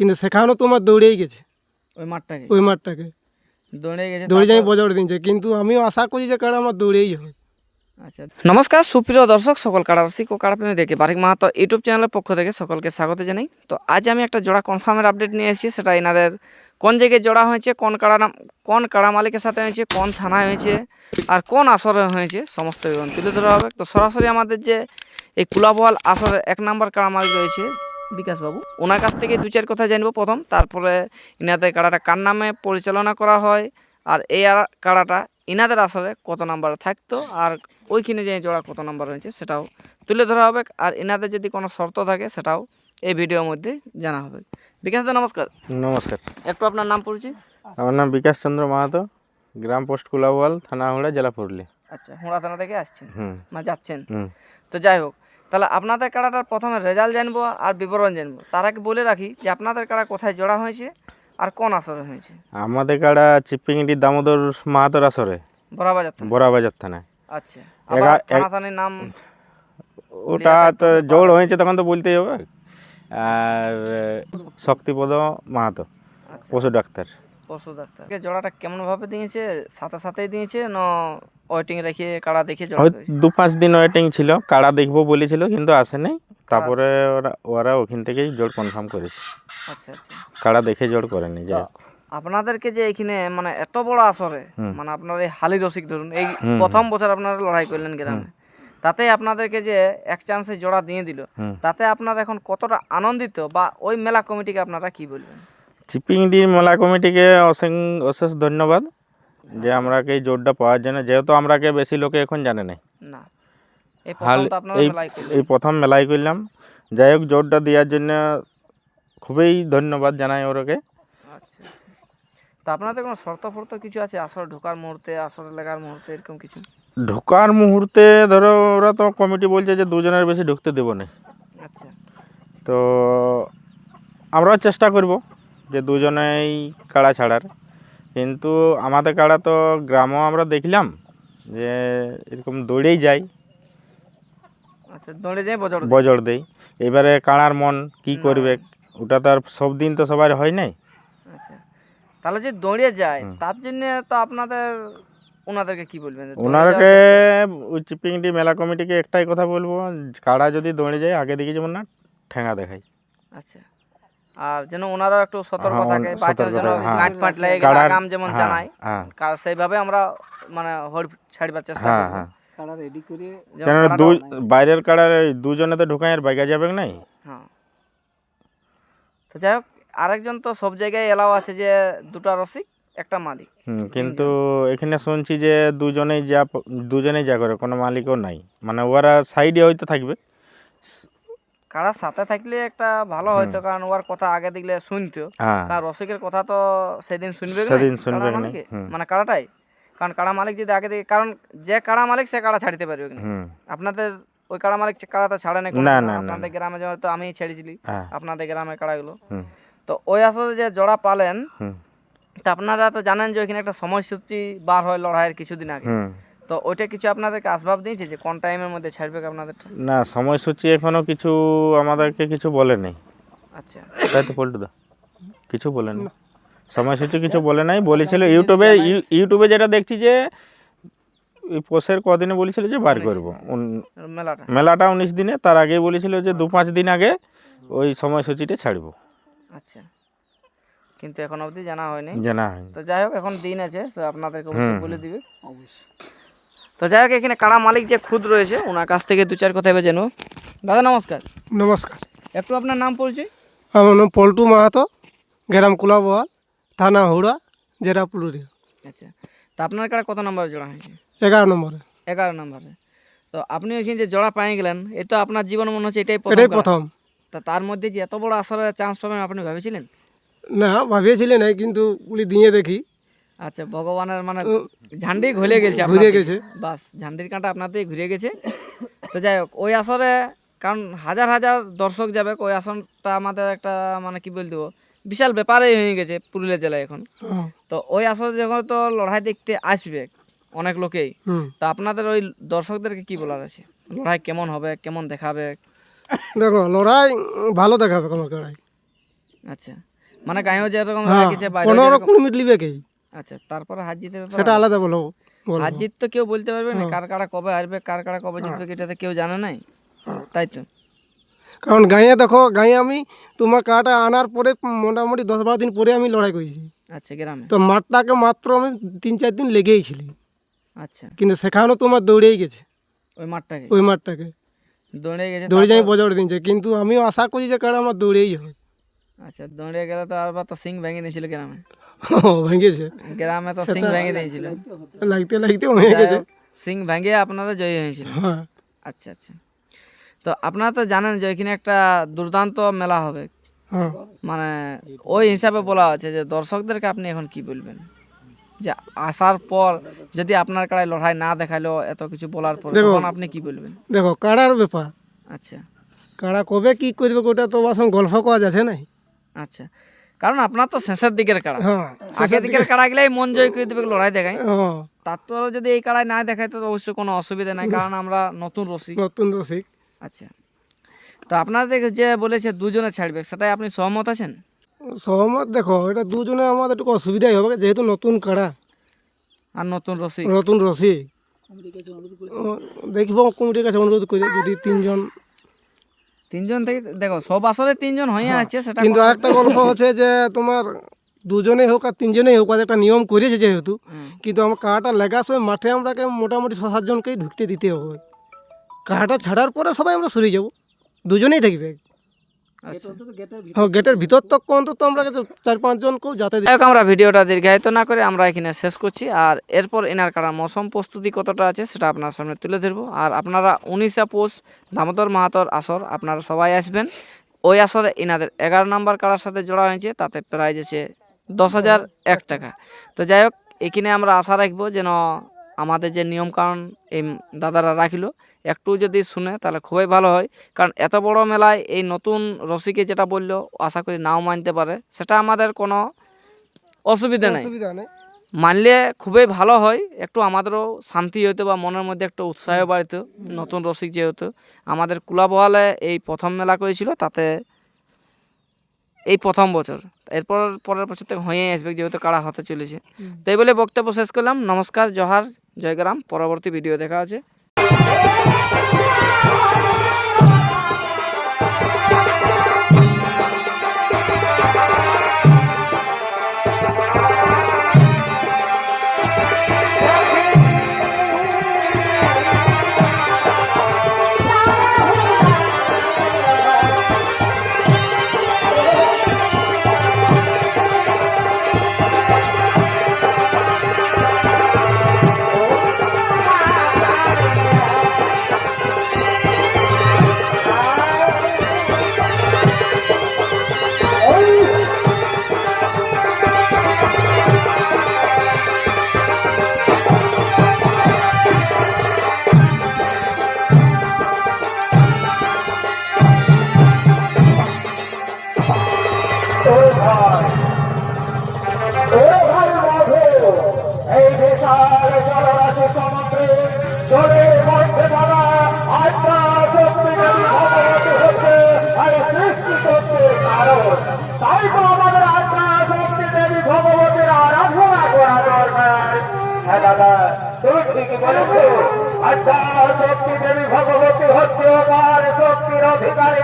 কিন্তু সেখানেও তোমার দৌড়েই গেছে। ওই মাঠটাকে? ওই মাঠটাকে। দৌড়ে গেছে দৌড়ে যাই বজর দিনছে কিন্তু আমিও আশা করি যে কারণ আমার দৌড়েই হবে। আচ্ছা নমস্কার সুপ্রিয় দর্শক সকল কাড়ারসিক ও কাড়াপ্রেমী দেখে বারিক মাহাতো ইউটিউব চ্যানেলের পক্ষ থেকে সকলকে স্বাগত জানাই। তো আজ আমি একটা জোড়া কনফার্মের আপডেট নিয়ে এসেছি সেটা এনাদের কোন জায়গায় জোড়া হয়েছে কোন কাড়া নাম কোন কাড়া মালিকের সাথে হয়েছে কোন থানায় হয়েছে আর কোন আসরে হয়েছে সমস্ত বিবরণ তুলে ধরা হবে। তো সরাসরি আমাদের যে এই কুলাবওয়াল আসরের এক নম্বর কাড়া মালিক রয়েছে বিকাশবাবু। ওনার কাছ থেকে দু চার কথা জানব প্রথম তারপরে ইনাদের কাড়াটা কার নামে পরিচালনা করা হয় আর এই আর- কাড়াটা ইনাদের আসলে কত নাম্বার থাকতো আর ওইখানে যে জোড়া কত নাম্বার হয়েছে সেটাও তুলে ধরা হবে আর ইনাদের যদি কোনো শর্ত থাকে সেটাও এই ভিডিওর মধ্যে জানা হবে। বিকাশ দা নমস্কার। নমস্কার। একটু আপনার নাম পড়ছি আমার নাম বিকাশ চন্দ্র মাহাতো গ্রাম পোস্ট কুলাওয়াল থানা হুড়া জেলা পুরুলিয়া। আচ্ছা হুড়া থানা থেকে আসছেন? হুম। মানে যাচ্ছেন? হুম। তো যাই হোক তাহলে আপনাদের কাড়াটার প্রথমে রেজাল্ট জানব আর বিবরণ জানব। তার আগে বলে রাখি যে আপনাদের কাড়া কোথায় জোড়া হয়েছে আর কোন আসরে হয়েছে। আমাদের কাড়া চিপিংডি দামোদর মাহাতোর আসরে। বরাবাজার থানা বড়াবাজার থানায়। আচ্ছা থানা থানির নাম ওটা তো জোড় হয়েছে তখন তো বলতেই হবে। আর শক্তিপদ মাহাতো আচ্ছা। পশু ডাক্তার। পশু ডাক্তার। জোড়াটা কেমন ভাবে দিয়েছে? সাথে সাথেই দিয়েছে না ওয়েটিং রেখে কাড়া দেখে দু পাঁচ দিন ওয়েটিং ছিল কাড়া দেখব বলেছিল কিন্তু আসেনি। তারপরে ওরা ওরা ওখান থেকেই জোর কনফার্ম করেছে। আচ্ছা আচ্ছা। কাড়া দেখে জোর করেনি যে আপনাদেরকে যে এখানে মানে এত বড় আসরে মানে আপনার এই হালি রসিক ধরুন এই প্রথম বছর আপনারা লড়াই করলেন গ্রামে তাতে আপনাদেরকে যে এক চান্সে জোড়া দিয়ে দিল তাতে আপনারা এখন কতটা আনন্দিত বা ওই মেলা কমিটিকে আপনারা কি বলবেন? চিপিংডি মেলা কমিটিকে অসেং অশেষ ধন্যবাদ যে আমরাকে এই জোরটা পাওয়ার জন্য যেহেতু আমরাকে বেশি লোকে এখন জানে নাই। না। এই হাল এই মেলাই এই প্রথম মেলায় করলাম। যাই হোক জোরটা দেওয়ার জন্য খুবই ধন্যবাদ জানাই ওরকে। আচ্ছা তো আপনাদের কোনো শর্ত ফর্ত কিছু আছে? আসর ঢোকার মুহূর্তে আসর লেগার মুহূর্তে এরকম কিছু? ঢোকার মুহূর্তে ধরো ওরা তো কমিটি বলছে যে দুজনের বেশি ঢুকতে দেবো না। আচ্ছা। তো আমরাও চেষ্টা করব। যে দুজনেই কাড়া ছাড়ার। কিন্তু আমাদের কাড়া তো গ্রামও আমরা দেখলাম যে এরকম দৌড়েই যায়। আচ্ছা দৌড়ে যাই বজর দেয়। বজর দেই এবারে কাড়ার মন কি করবে? ওটা তো আর সব দিন তো সবার হয় নাই। আচ্ছা তাহলে যে দৌড়ে যায় তার জন্য তো আপনাদের ওনাদেরকে কি বলবেন ওই চিপিংটি মেলা কমিটিকে একটাই কথা বলব কাড়া যদি দৌড়ে যায় আগে দিকে যেমন না ঠেঙা দেখায়। আচ্ছা। আর যেন ওনারাও একটু সতর্ক হ্যাঁ, থাকে বাচ্চা যেন। গাঁট ফাট লাগে আগাম যেমন হ্যাঁ, জানাই হ্যাঁ। কার সেইভাবে আমরা মানে হড় ছাড়বার চেষ্টা কেন বাইরের কাড়ার দুজনে তো ঢুকাই আর বাইকা যাবে নাই? হ্যাঁ। তো যাই হোক আরেকজন তো সব জায়গায় এলাও আছে যে দুটা রসিক একটা মালিক। হুম, কিন্তু এখানে শুনছি যে দুজনেই যা দুজনেই যা করে কোনো মালিকও নাই। মানে ওরা সাইডে হয়তো থাকবে। কারা সাথে থাকলে একটা ভালো হয়তো কারণ ওর কথা আগে দেখলে শুনতো। হ্যাঁ। কারণ রসিকের কথা তো সেদিন শুনবে সেদিন শুনবে। মানে কাড়াটাই কারণ কাড়া মালিক যদি আগে থেকে কারণ যে কাড়া মালিক সে কারা ছাড়িতে পারবে না আপনাদের ওই কারা মালিক কারা তো ছাড়ে না আপনাদের গ্রামে যেমন তো আমি ছেড়েছিলি হ্যাঁ। আপনাদের গ্রামের কাড়াগুলো হুম। তো ওই আসলে যে জোড়া পালেন তা আপনারা তো জানেন যে ওইখানে একটা সময়সূচি বার হয় লড়াইয়ের কিছুদিন আগে। তো ওইটা কিছু আপনাদেরকে আসবাব দিয়েছে যে কোন টাইমের মধ্যে ছাড়বে আপনাদের না সময়সূচি এখনও কিছু আমাদেরকে কিছু বলে নেই আচ্ছা। তাই তো পল্টুদা কিছু বলে নেই সময়সূচি কিছু বলে নাই বলেছিল ইউটিউবে ইউ- ইউটিউবে যেটা দেখছি যে ওই পোষের কদিনে বলেছিল যে বার করব। মেলাটা। মেলাটা উনিশ দিনে তার আগেই বলেছিল যে দু পাঁচ দিন আগে ওই সময়সূচিটা ছাড়বো। আচ্ছা। কিন্তু এখন অবধি জানা হয়নি। জানা হয়নি। তো যাই হোক এখন দিন আছে সে আপনাদেরকে অবশ্যই বলে দিবে। তো যাই হোক এখানে কাড়া মালিক যে খুদ রয়েছে ওনার কাছ থেকে দু চার কথা এবার জানো দাদা নমস্কার। নমস্কার। একটু আপনার নাম পরিচয়? আমার নাম পল্টু মাহাতো গ্রাম কুলাবোয়াল থানা হুড়া জেরা পুরুলিয়া। আচ্ছা তা আপনার কাড়া কত নম্বরে জোড়া হয়েছে? এগারো নম্বরে। এগারো নম্বরে। তো আপনি ওইখানে যে জোড়া পাই গেলেন এ তো আপনার জীবন মনে হচ্ছে এটাই প্রথম এটাই প্রথম। তা তার মধ্যে যে এত বড় আসলে চান্স পাবেন আপনি ভেবেছিলেন? না ভাবিয়েছিলেন কিন্তু উলি দিয়ে দেখি। আচ্ছা ভগবানের মানে ঝান্ডি ঘুরে গেছে ঘুরে গেছে। বাস ঝান্ডির কাঁটা আপনাতেই ঘুরে গেছে। তো যাই হোক ওই আসরে কারণ হাজার হাজার দর্শক যাবে ওই আসনটা আমাদের একটা মানে কি বল দেবো বিশাল ব্যাপারই হয়ে গেছে পুরুলিয়া জেলায় এখন। হ্যাঁ, তো ওই আসরে যখন তো লড়াই দেখতে আসবে অনেক লোকেই তো আপনাদের ওই দর্শকদেরকে কি বলার আছে? লড়াই কেমন হবে কেমন দেখাবে? দেখো লড়াই ভালো দেখাবে কোনো লড়াই। আচ্ছা। মানে গাঁয়েও যেরকম হ্যাঁ রাখিছে বাইরে পনেরো কুড়ি মিনিট লিবে কে? আচ্ছা তারপরে হার জিতের ব্যাপার সেটা আলাদা। বলো। হার জিত তো কেউ বলতে পারবে না হ্যাঁ। কার কারা কবে হারবে কার কারা কবে জিতবে এটা তো কেউ জানে নাই? তাই তো। কারণ গাঁয়ে দেখো গাঁয়ে আমি তোমার কাটা আনার পরে মোটামুটি দশ বারো দিন পরে আমি লড়াই করেছি। আচ্ছা গ্রামে। তো মাঠটাকে মাত্র আমি তিন চার দিন লেগেই ছিলি। আচ্ছা। কিন্তু সেখানেও তোমার দৌড়েই গেছে। ওই মাঠটাকে? ওই মাঠটাকে। দৌড়ে গেছে দৌড়ে যাই বজড় দিনছে কিন্তু আমিও আশা করি যে কারণ আমার দৌড়েই হবে। আচ্ছা দৌড়ে গেলে তো আরবার তো সিং ভেঙে দিয়েছিল গ্রামে। ভেঙেছে। গ্রামে তো সিং ভেঙে দিয়েছিল। লাগতে লাগতে ভেঙে গেছে। সিং ভেঙে আপনারা জয়ী হয়েছিল। হ্যাঁ। আচ্ছা আচ্ছা। তো আপনারা তো জানেন যে এখানে একটা দুর্দান্ত মেলা হবে। হ্যাঁ। মানে ওই হিসাবে বলা হচ্ছে যে দর্শকদেরকে আপনি এখন কি বলবেন? যে আসার পর যদি আপনার কাড়ায় লড়াই না দেখাল এত কিছু বলার পর তখন আপনি কি বলবেন? দেখো কাড়ার ব্যাপার। আচ্ছা। কাড়া কবে কি করবে ওটা তো সঙ্গে গল্প করা যাচ্ছে না আচ্ছা। কারণ আপনার তো শেষের দিকের কাড়া। হ্যাঁ আগের দিকের কাড়া গেলেই মন জয় করে দেবে লড়াই দেখায়। হ্যাঁ। তারপরে যদি এই কাড়াই না দেখায় তো অবশ্যই কোনো অসুবিধা নাই কারণ আমরা নতুন রসিক। নতুন রসিক। আচ্ছা। তো আপনাদের যে বলেছে দুজনে ছাড়বে সেটাই আপনি সহমত আছেন? সহমত দেখো এটা দুজনে আমাদের একটু অসুবিধাই হবে যেহেতু নতুন কাড়া। আর নতুন রসিক। নতুন রসিক। দেখব কমিটির কাছে অনুরোধ করি যদি তিনজন তিনজন থেকে দেখো সব আসলে তিনজন হয়ে আছে সেটা হ্যাঁ, কিন্তু আরেকটা গল্প হচ্ছে যে তোমার দুজনেই হোক আর তিনজনেই হোক আর একটা নিয়ম করেছে যেহেতু কিন্তু আমার কাঁটা লেগার সময় মাঠে আমরাকে মোটামুটি ছ সাতজনকেই ঢুকতে দিতে হবে। কাড়াটা ছাড়ার পরে সবাই আমরা সরে যাব দুজনেই থাকবে। হ্যাঁ গেটের ভিতর তক অন্তত আমরা চার পাঁচজনকেও যাতে যাই হোক, আমরা ভিডিওটা দীর্ঘায়িত না করে আমরা এখানে শেষ করছি। আর এরপর এনার কারা মৌসুম প্রস্তুতি কতটা আছে সেটা আপনার সামনে তুলে ধরবো। আর আপনারা উনিশে পৌষ দামোদর মাহাতর আসর আপনারা সবাই আসবেন। ওই আসরে এনাদের এগারো নাম্বার কারার সাথে জোড়া হয়েছে তাতে প্রাইজ আছে দশ হাজার এক টাকা। তো যাই হোক এখানে আমরা আশা রাখব যেন আমাদের যে নিয়মকানুন এই দাদারা রাখিল একটু যদি শুনে তাহলে খুবই ভালো হয়। কারণ এত বড় মেলায় এই নতুন রসিকে যেটা বলল আশা করি নাও মানতে পারে। সেটা আমাদের কোনো অসুবিধা নেই। মানলে খুবই ভালো হয়। একটু আমাদেরও শান্তি হইতো বা মনের মধ্যে একটু উৎসাহ বাড়িত নতুন রসিক যেহেতু। আমাদের কুলাবহালে এই প্রথম মেলা করেছিল তাতে এই প্রথম বছর। এরপর পরের বছর থেকে হয়ে আসবে যেহেতু কারা হতে চলেছে। তাই বলে বক্তব্য শেষ করলাম। নমস্কার জহার। জয়গ্রাম পরবর্তী ভিডিও দেখা আছে আত্মা শক্তি দেবী ভগবতী হচ্ছে আমার শক্তির অধিকারী